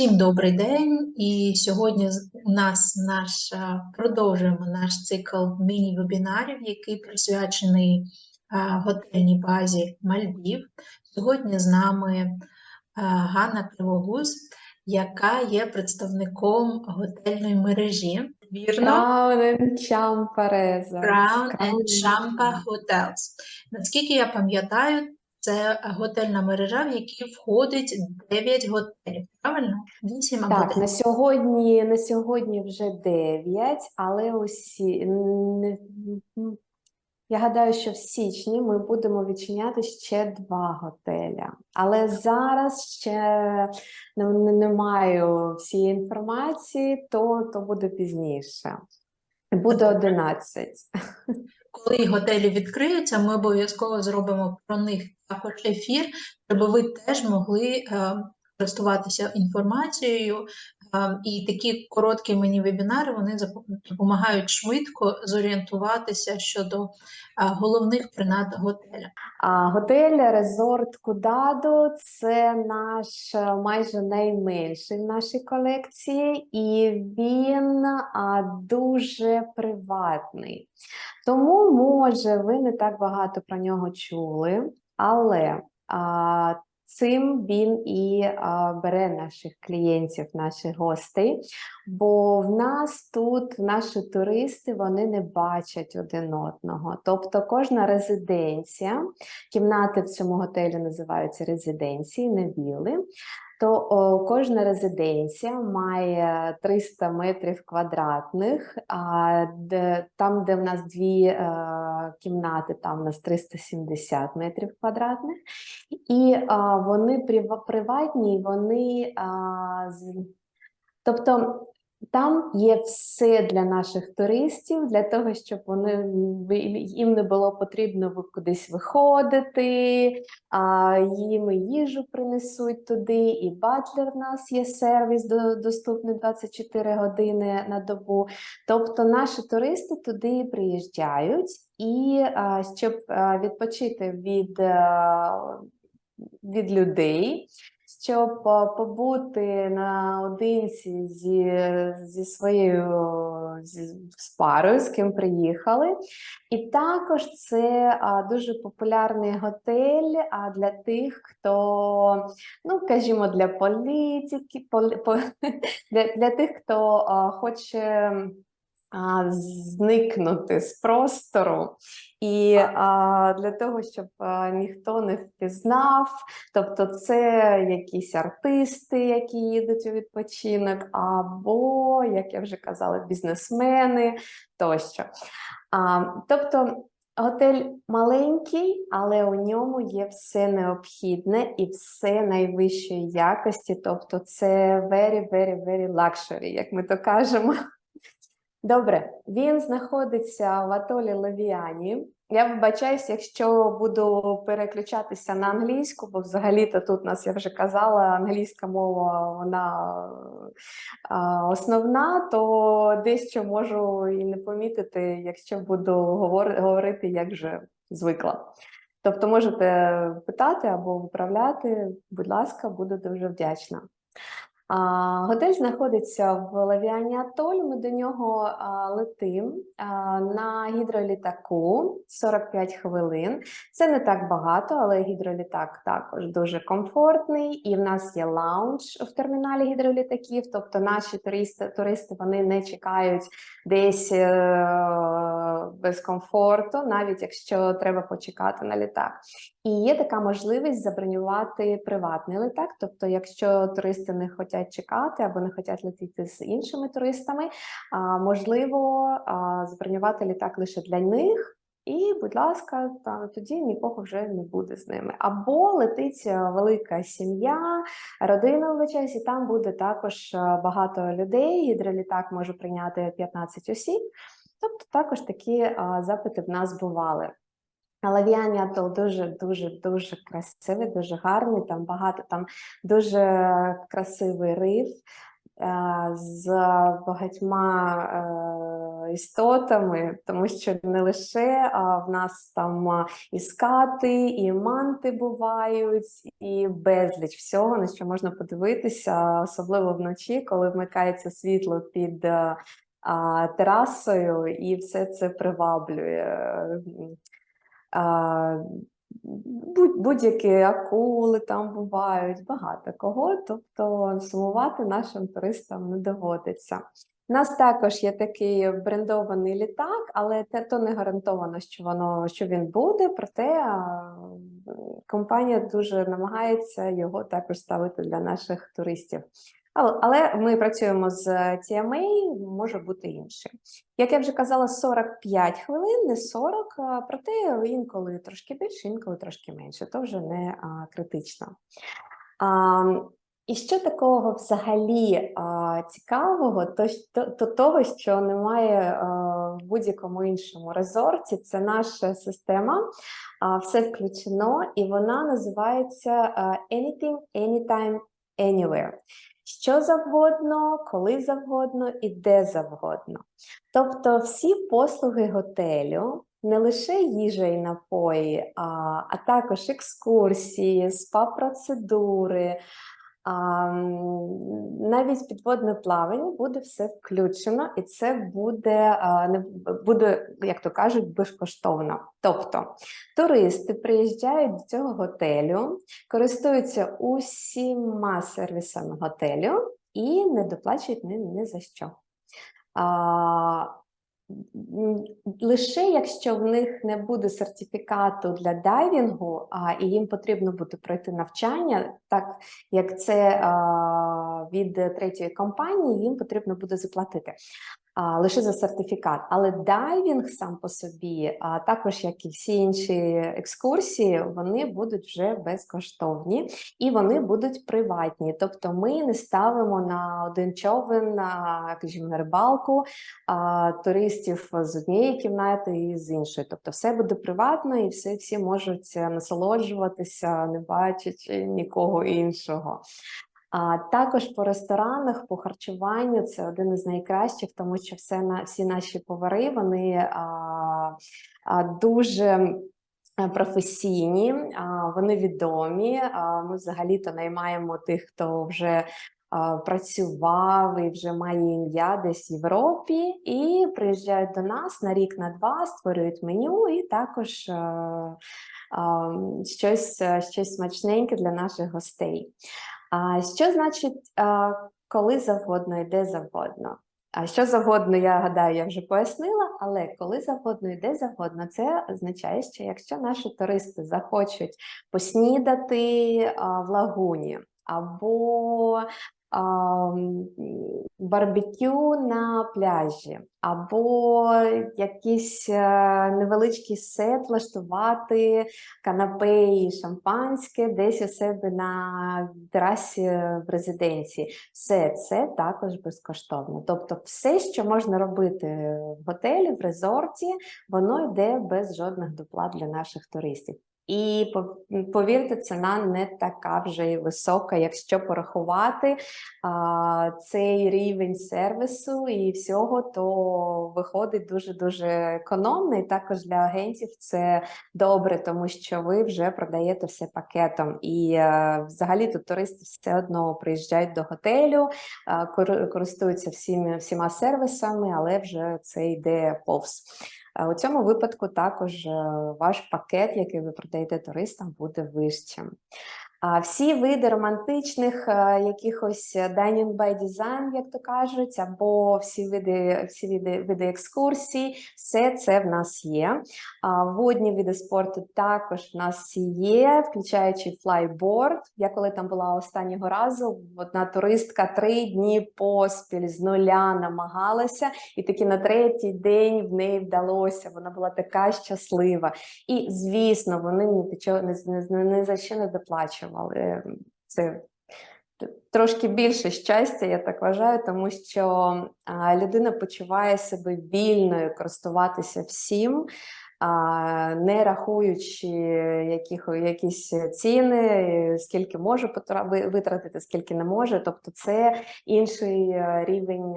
Всім добрий день. І сьогодні у нас наш продовжуємо наш цикл міні-вебінарів, який присвячений готельній базі Мальдів. Сьогодні з нами Ганна Кривогуз, яка є представником готельної мережі. Вірно? Champa Hotels. Наскільки я пам'ятаю, це готельна мережа, в якій входить 9 готелів. Правильно? 8 або Так, 9. на сьогодні, на сьогодні вже 9, але усі я гадаю, що в січні ми будемо відчиняти ще два готеля. Але зараз ще не, не маю всієї інформації, то, то буде пізніше. Буде 11. Коли готелі відкриються, ми обов'язково зробимо про них також ефір, щоб ви теж могли е, користуватися інформацією. І такі короткі міні-вебінари вони допомагають швидко зорієнтуватися щодо головних принад готеля. Готель Резорт Кудадо це наш е, майже найменший в нашій колекції, і він дуже приватний. Тому, може, ви не так багато про нього чули, але цим він і а, бере наших клієнтів, наших гостей. Бо в нас тут наші туристи вони не бачать один одного. Тобто кожна резиденція, кімнати в цьому готелі називаються резиденції, не вілли. То о, кожна резиденція має 300 метрів квадратних, а де, там, де в нас дві е, кімнати, там у нас 370 метрів квадратних. І е, вони приватні, вони Е, з... тобто там є все для наших туристів, для того, щоб вони їм не було потрібно кудись виходити, а їм їжу принесуть туди, і батлер в нас є сервіс до- доступний 24 години на добу. Тобто наші туристи туди приїжджають, і щоб відпочити від, від людей, щоб побути наодинці зі, зі своєю зі, з парою, з ким приїхали. І також це а, дуже популярний готель а, для тих, хто, ну, скажімо, для політики, полі, по, для, для тих, хто а, хоче а, зникнути з простору, і а, для того, щоб а, ніхто не впізнав, тобто це якісь артисти, які їдуть у відпочинок, або, як я вже казала, бізнесмени тощо. А, тобто готель маленький, але у ньому є все необхідне і все найвищої якості. Тобто це very, very, very luxury, як ми то кажемо. Добре, він знаходиться в атолі Левіані. Я вибачаюсь, якщо буду переключатися на англійську, бо взагалі-то тут нас, я вже казала, англійська мова вона основна, то дещо можу і не помітити, якщо буду говорити, як вже звикла. Тобто можете питати або виправляти, будь ласка, буду дуже вдячна. А, готель знаходиться в Лавіані Атоль. Ми до нього летим на гідролітаку 45 хвилин. Це не так багато, але гідролітак також дуже комфортний. І в нас є лаунж в терміналі гідролітаків. Тобто наші туристи, туристи вони не чекають десь е, без комфорту, навіть якщо треба почекати на літак. І є така можливість забронювати приватний літак. Тобто, якщо туристи не хочуть чекати або не хочуть летіти з іншими туристами, можливо забронювати літак лише для них. І, будь ласка, та тоді нікого вже не буде з ними. Або летить е, велика сім'я, родина величезна, і там буде також е, багато людей. Гідролітак може прийняти 15 осіб. Тобто також такі запити в нас бували. Лавіані Атол дуже дуже красивий, дуже гарний. Там багато там дуже красивий риф. е, з багатьма е, істотами, тому що не лише а, в нас там а, і скати, і манти бувають, і безліч всього, на що можна подивитися, особливо вночі, коли вмикається світло під е, терасою, і все це приваблює. Будь-які акули там бувають, багато кого, тобто сумувати нашим туристам не доводиться. У нас також є такий брендований літак, але те то не гарантовано, що воно що він буде. Проте компанія дуже намагається його також ставити для наших туристів. Але, ми працюємо з TMA, може бути інший. Як я вже казала, 45 хвилин, не 40, проте інколи трошки більше, інколи трошки менше, то вже не критично. І що такого взагалі а, цікавого, то, то, то того, що немає а, в будь-якому іншому резорті, це наша система, а, все включено, і вона називається Anything, Anytime, Anywhere. Що завгодно, коли завгодно і де завгодно. Тобто всі послуги готелю, не лише їжа і напої, а, а також екскурсії, спа-процедури, навіть підводне плавання буде все включено, і це буде, не буде, як то кажуть, безкоштовно. Тобто туристи приїжджають до цього готелю, користуються усіма сервісами готелю і не доплачують ні, ні за що. А, лише якщо в них не буде сертифікату для дайвінгу, а, і їм потрібно буде пройти навчання, так як це а, від третьої компанії, їм потрібно буде заплатити лише за сертифікат. Але дайвінг сам по собі, а також як і всі інші екскурсії, вони будуть вже безкоштовні і вони будуть приватні. Тобто ми не ставимо на один човен, на, скажімо, на рибалку а, туристів з однієї кімнати і з іншої. Тобто все буде приватно і все, всі можуть насолоджуватися, не бачачи нікого іншого. А також по ресторанах, по харчуванню це один із найкращих, тому що все на всі наші повари вони а, а, дуже професійні, вони відомі. Ми взагалі-то наймаємо тих, хто вже працював і вже має ім'я десь в Європі, і приїжджають до нас на рік, на два, створюють меню і також. е, Щось, е, щось смачненьке для наших гостей. А що значить, коли завгодно і де завгодно? А що завгодно, я гадаю, я вже пояснила, але коли завгодно і де завгодно, це означає, що якщо наші туристи захочуть поснідати в лагуні або барбекю на пляжі, або якийсь е, невеличкий сет влаштувати канапе і шампанське десь у себе на терасі в резиденції. Все це також безкоштовно. Тобто, все, що можна робити в готелі, в резорті, воно йде без жодних доплат для наших туристів. І повірте, ціна не така вже й висока, якщо порахувати а, цей рівень сервісу і всього, то виходить дуже дуже економно. І також для агентів це добре, тому що ви вже продаєте все пакетом. І е, взагалі тут туристи все одно приїжджають до готелю, кор- користуються всіми всіма сервісами, але вже це йде повз. У цьому випадку також е, ваш пакет, який ви продаєте туристам, буде вищим. Всі види романтичних е, якихось е, dining by design, як то кажуть, або всі види, всі види, види екскурсій, все це в нас є. Водні види спорту також в нас є, включаючи флайборд. Я коли там була останнього разу, одна туристка три дні поспіль з нуля намагалася, і таки на третій день в неї вдалося. Вона була така щаслива. І звісно, вони ні до чого не, за що не доплачували. Це трошки більше щастя, я так вважаю, тому що людина почуває себе вільною користуватися всім. не рахуючи яких, якісь ціни, скільки може витратити, скільки не може. Тобто, це інший е, рівень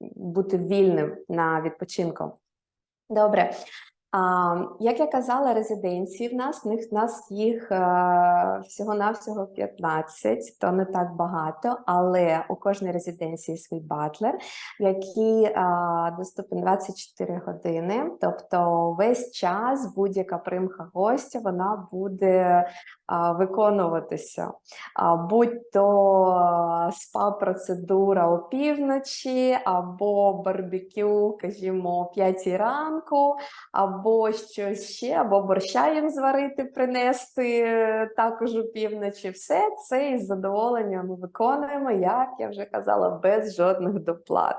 бути вільним на відпочинку. Добре. Як я казала, резиденції в нас, в них в нас їх е, всього-навсього 15, то не так багато, але у кожній резиденції свій батлер, який е, доступен 24 години. Тобто весь час будь-яка примха гостя вона буде е, виконуватися. Будь то спа-процедура опівночі, або барбекю, скажімо, о 5 ранку, або щось ще, або борща їм зварити, принести е, також у півночі. Все це із задоволенням ми виконуємо, як я вже казала, без жодних доплат.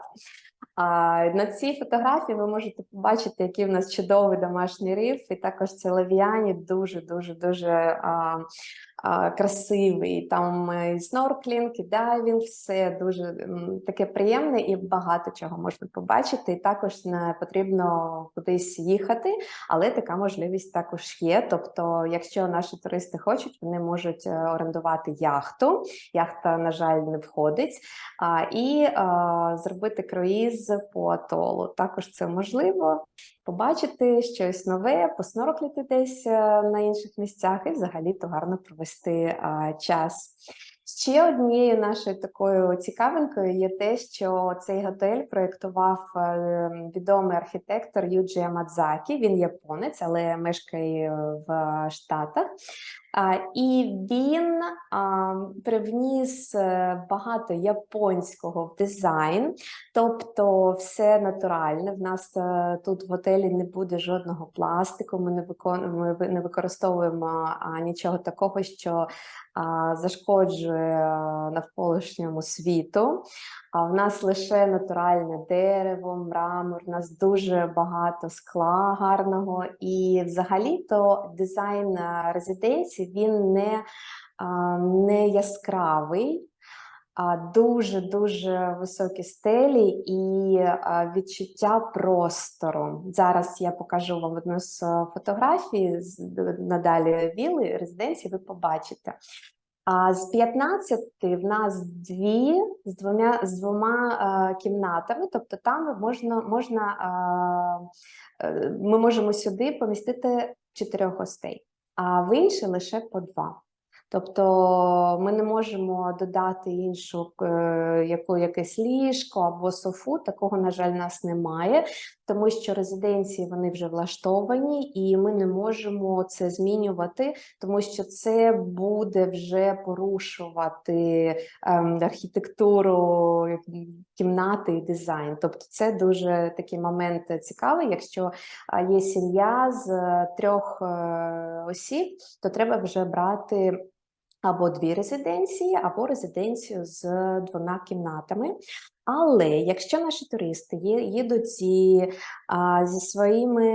А на цій фотографії ви можете побачити, який в нас чудовий домашній риф, і також це лавіані дуже дуже дуже а, красивий. Там е, і снорклінг, і дайвінг, все дуже таке приємне і багато чого можна побачити. І також не потрібно кудись їхати, але така можливість також є. Тобто, якщо наші туристи хочуть, вони можуть е, орендувати яхту. Яхта, на жаль, не входить, і зробити круїз по атолу. Також це можливо побачити щось нове, поснорклити десь е, на інших місцях і взагалі то гарно провести а, час. Ще однією нашою такою цікавинкою є те, що цей готель проєктував е, відомий архітектор Юджі Мадзакі. Він японець, але мешкає в Штатах. І він привніс е, багато японського в дизайн, тобто все натуральне. В нас е, тут в готелі не буде жодного пластику. Ми не виконуємо, ми не використовуємо нічого такого, що зашкоджує навколишньому світу. А в нас лише натуральне дерево, мрамор, в нас дуже багато скла гарного. І взагалі-то дизайн а, резиденції він не, не яскравий. А дуже дуже високі стелі і відчуття простору. Зараз я покажу вам одну з фотографій надалі віли резиденції. Ви побачите. А з 15 в нас дві з двома з двома кімнатами, тобто там можна можна е, ми можемо сюди помістити чотирьох гостей, а в інші лише по два. Тобто ми не можемо додати іншу е, яку, якесь ліжко або софу. Такого, на жаль, нас немає, тому що резиденції вони вже влаштовані, і ми не можемо це змінювати, тому що це буде вже порушувати ем, архітектуру кімнати і дизайн. Тобто, це дуже такий момент цікавий. Якщо є сім'я з е, трьох е, осіб, то треба вже брати. Або дві резиденції, або резиденцію з двома кімнатами. Але якщо наші туристи їдуть зі, своїми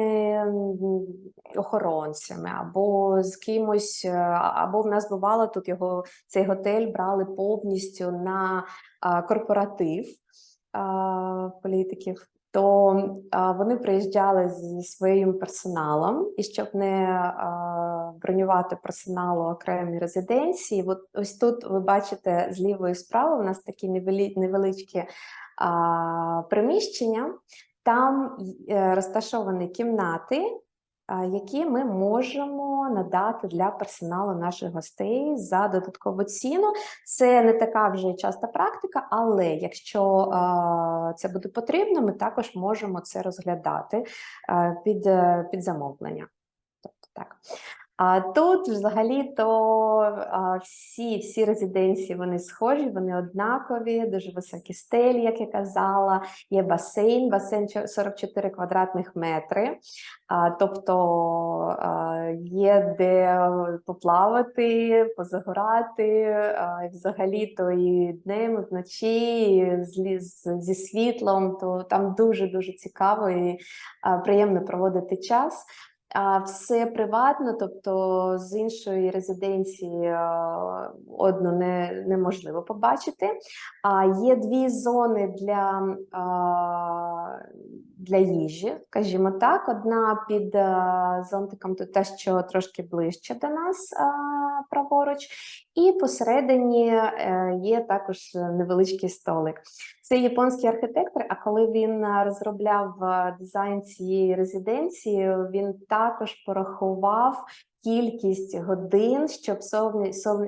охоронцями, або з кимось, е, або в нас бувало тут його цей готель брали повністю на корпоратив політиків. То вони приїжджали зі своїм персоналом, і щоб не бронювати персоналу окремі резиденції, от ось тут ви бачите з лівої справи, у нас такі невелі, невеличкі приміщення. Там е, розташовані кімнати, які ми можемо надати для персоналу наших гостей за додаткову ціну. Це не така вже часта практика, але якщо це буде потрібно, ми також можемо це розглядати під, е, під замовлення. Тобто так. А тут взагалі-то всі, всі резиденції вони схожі, вони однакові, дуже високі стелі, як я казала. Є басейн, басейн 44 квадратних метри. А, тобто а, є де поплавати, позагорати, а, взагалі-то і днем, і вночі, і з, з- зі світлом, то там дуже-дуже цікаво і а, приємно проводити час. А все приватно, тобто з іншої резиденції е, одну не, неможливо побачити. А є дві зони для, для їжі, скажімо так. Одна під е, зонтиком, то те, що трошки ближче до нас е, праворуч, і посередині е, є також невеличкий столик. Це японський архітектор. А коли він розробляв дизайн цієї резиденції, він також порахував кількість годин, щоб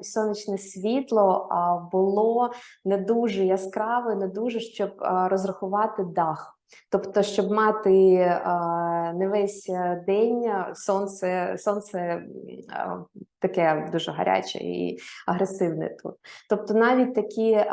сонячне світло було не дуже яскраве, не дуже щоб розрахувати дах. Тобто, щоб мати не весь е, день сонце, сонце а, таке дуже гаряче і агресивне тут. Тобто, навіть такі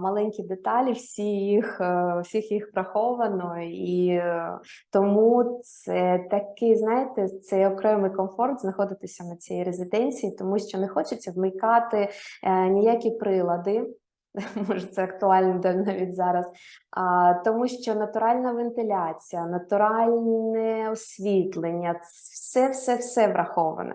маленькі деталі, всі їх, е, всіх їх враховано, і е, тому це такий, знаєте, це окремий комфорт знаходитися на цій резиденції, тому що не хочеться вмикати е, ніякі прилади. Може, це актуально навіть зараз, а, тому що натуральна вентиляція, натуральне освітлення, все, все, все враховане.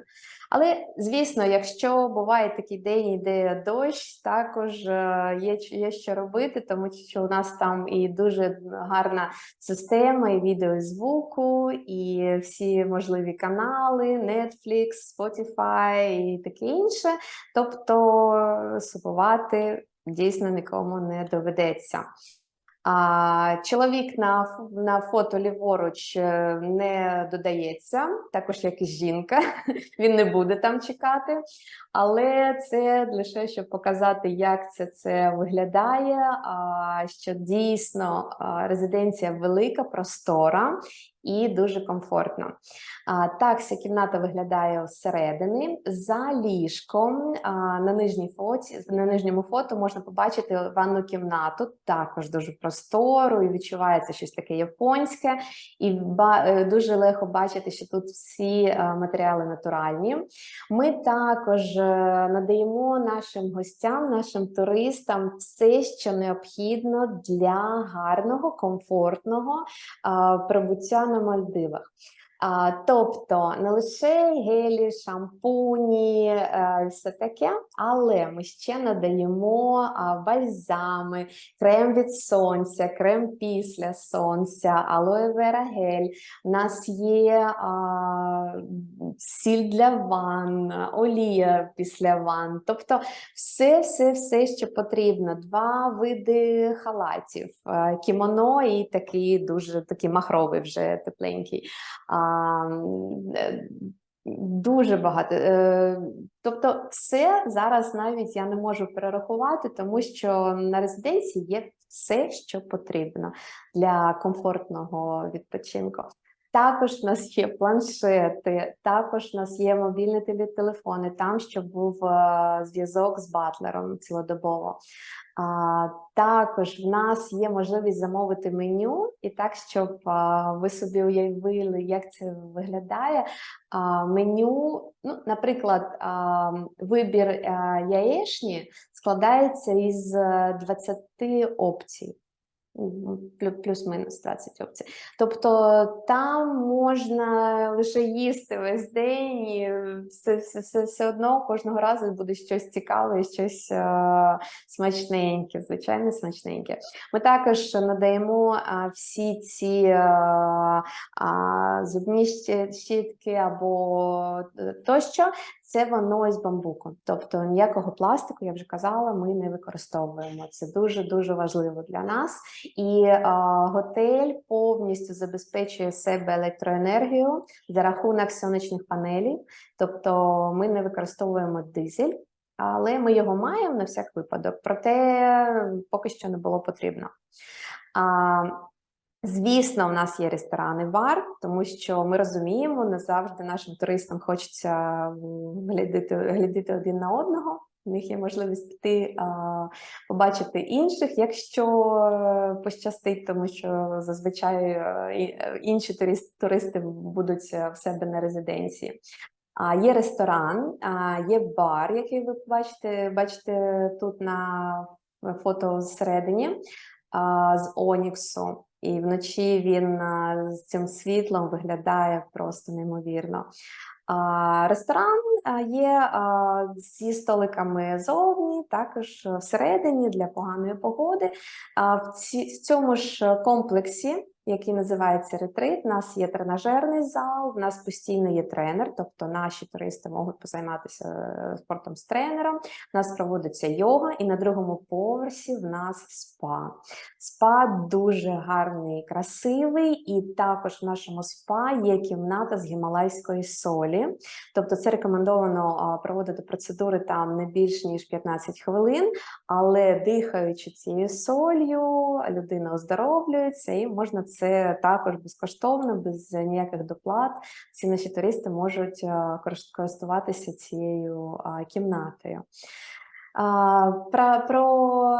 Але, звісно, якщо буває такий день, іде дощ, також е, є, є що робити, тому що у нас там і дуже гарна система, і відео, звуку, і всі можливі канали, Netflix, Spotify і таке інше. Тобто супувати дійсно нікому не доведеться. А, чоловік на, на фото ліворуч е, не додається, також як і жінка, він не буде там чекати. Але це лише щоб показати, як це, це виглядає. А, що дійсно резиденція велика, простора і дуже комфортна. А, так, ця кімната виглядає зсередини. За ліжком на, фоті, на нижньому фото можна побачити ванну кімнату, також дуже простору, і відчувається щось таке японське. І е, дуже легко бачити, що тут всі е, матеріали натуральні. Ми також е, надаємо нашим гостям, нашим туристам все, що необхідно для гарного, комфортного прибуття на Мальдивах. Тобто не лише гелі, шампуні, е, все таке, але ми ще надаємо бальзами, крем від сонця, крем після сонця, алоe вера гель. У нас є сіль для ванн, олія після ванн. Тобто все, все, все, що потрібно. Два види халатів, е, кімоно і такий дуже такий махровий вже тепленький. Е, Дуже багато. Е, Тобто, все зараз навіть я не можу перерахувати, тому що на резиденції є все, що потрібно для комфортного відпочинку. Також в нас є планшети, також в нас є мобільні телефони, там щоб був е, зв'язок з батлером цілодобово. Також в нас є можливість замовити меню, і так, щоб ви собі уявили, як це виглядає. Меню, ну, наприклад, вибір яєчні складається із е, 20 опцій. Плюс-мінус 20 опцій. Тобто там можна лише їсти весь день, і все, все, все, все одно кожного разу буде щось цікаве, щось е, смачненьке, звичайно, смачненьке. Ми також надаємо а, всі ці е, а, зубні щітки або е, тощо. Це воно із бамбуку. Тобто ніякого пластику, я вже казала, ми не використовуємо. Це дуже дуже важливо для нас. І е, готель повністю забезпечує себе електроенергію за рахунок сонячних панелей. Тобто ми не використовуємо дизель, але ми його маємо на всяк випадок. Проте поки що не було потрібно. А, Звісно, в нас є ресторан і бар, тому що ми розуміємо, не завжди нашим туристам хочеться глядити, глядити один на одного. У них є можливість піти побачити інших, якщо е, пощастить, тому що зазвичай е, е, інші турист, туристи будуть в себе на резиденції. А, є ресторан, є бар, який ви бачите, бачите тут на фото зсередині з Оніксу. І вночі він з цим світлом виглядає просто неймовірно. Ресторан є зі столиками зовні, також всередині для поганої погоди. В цьому ж комплексі який називається ретрит. У нас є тренажерний зал, в нас постійно є тренер, тобто наші туристи можуть позайматися е, спортом з тренером. У нас проводиться йога, і на другому поверсі в нас спа. Спа дуже гарний, красивий, і також в нашому спа є кімната з гімалайської солі. Тобто це рекомендовано проводити процедури там не більш ніж 15 хвилин, але дихаючи цією солью, людина оздоровлюється, і можна це також безкоштовно, без ніяких доплат. Всі наші туристи можуть користуватися цією кімнатою. Про, про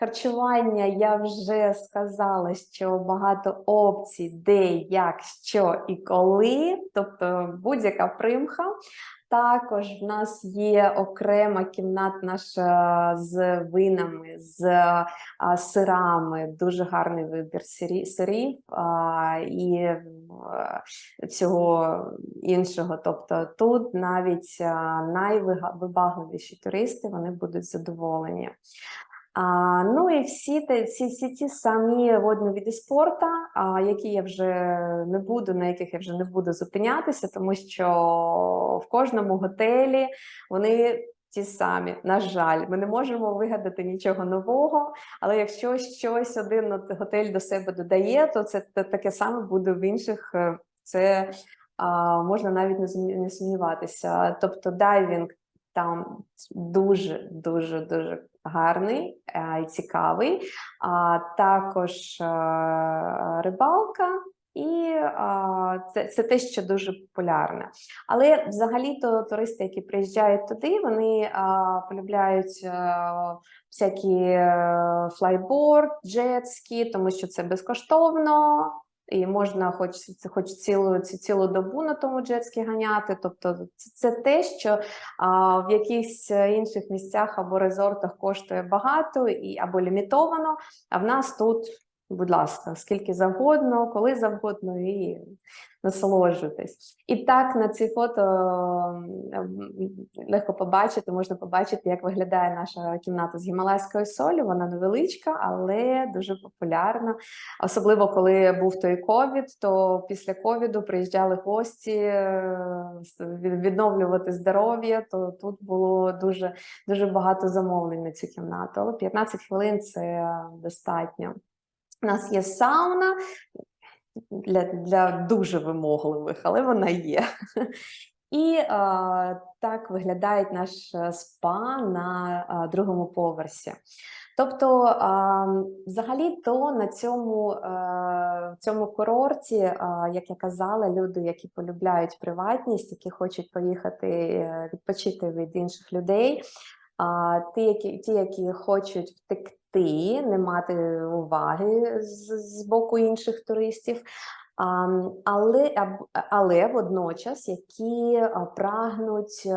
харчування я вже сказала, що багато опцій, де, як, що і коли, тобто будь-яка примха. Також в нас є окрема кімната наша з винами, з сирами, дуже гарний вибір сирі- сирів і е, всього іншого. Тобто тут навіть найвибагливіші туристи вони будуть задоволені. Ну і всі, те- всі, всі ті самі водні види спорту, а, які я вже не буду, на яких я вже не буду зупинятися, тому що в кожному готелі вони ті самі. На жаль, ми не можемо вигадати нічого нового, але якщо щось один готель до себе додає, то це та- таке саме буде в інших. е, Це можна навіть не не сумніватися. Тобто дайвінг там дуже дуже дуже гарний е, і цікавий. А також е, рибалка. І а, це, це те, що дуже популярне. Але взагалі-то туристи, які приїжджають туди, вони а, полюбляють а, всякі е, флайборд, джетські, тому що це безкоштовно. І можна хоч, хоч цілу, цілу добу на тому джетські ганяти. Тобто це, це те, що а, в якихось е, інших місцях або резортах коштує багато і або лімітовано. А в нас тут, будь ласка, скільки завгодно, коли завгодно, і насолоджуйтесь. І так на ці фото легко побачити, можна побачити, як виглядає наша кімната з гімалайською солі. Вона невеличка, але дуже популярна. Особливо коли був той ковід, то після ковіду приїжджали гості е, відновлювати здоров'я. То тут було дуже дуже багато замовлень на цю кімнату. Але 15 хвилин це достатньо. У нас є сауна для, для дуже вимогливих, але вона є. І е, так виглядає наш спа на е, другому поверсі. Тобто, е, взагалі-то на цьому, е, цьому курорті, е, як я казала, люди, які полюбляють приватність, які хочуть поїхати е, відпочити від інших людей, а ті, які, ті, які хочуть втекти, не мати уваги з, з боку інших туристів. А, але, але водночас, які прагнуть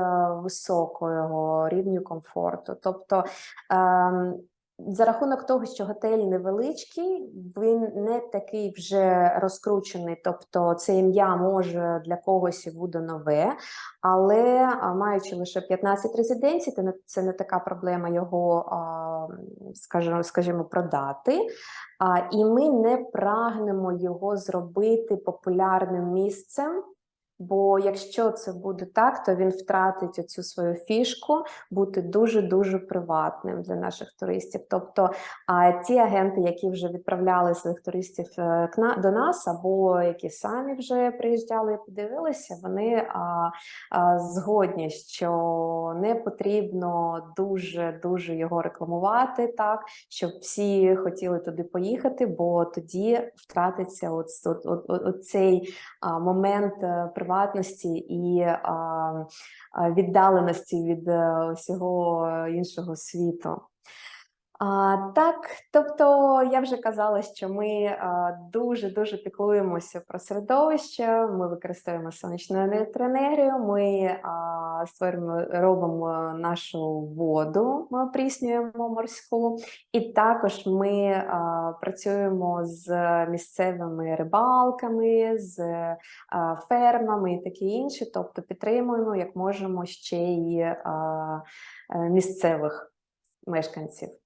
високого рівню комфорту. Тобто ем, за рахунок того, що готель невеличкий, він не такий вже розкручений. Тобто це ім'я може для когось і буде нове, але маючи лише 15 резиденцій, це не, така проблема його, скажімо, скажімо, продати. І ми не прагнемо його зробити популярним місцем. Бо якщо це буде так, то він втратить оцю свою фішку бути дуже дуже приватним для наших туристів. Тобто, а ті агенти, які вже відправляли своїх туристів е, до нас, або які самі вже приїжджали і подивилися, вони згодні, що не потрібно дуже дуже його рекламувати так, щоб всі хотіли туди поїхати, бо тоді втратиться от, от, от, от, от цей момент е, приватності і віддаленості від е, усього іншого світу. А, так, тобто я вже казала, що ми дуже дуже піклуємося про середовище. Ми використовуємо сонячну електроенергію. Ми а, створюємо, робимо нашу воду, ми опріснюємо морську, і також ми а, працюємо з місцевими рибалками, з а, фермами і таке інше. Тобто підтримуємо як можемо ще й а, місцевих мешканців.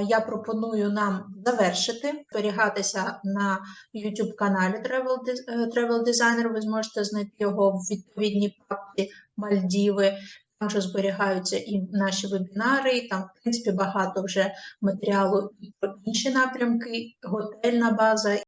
Я пропоную нам завершити, зберігатися на YouTube каналі Travel, е, Travel Designer. Ви зможете знайти його в відповідній папці Мальдіви. Там же зберігаються і наші вебінари, там, в принципі, багато вже матеріалу і про інші напрямки, готельна база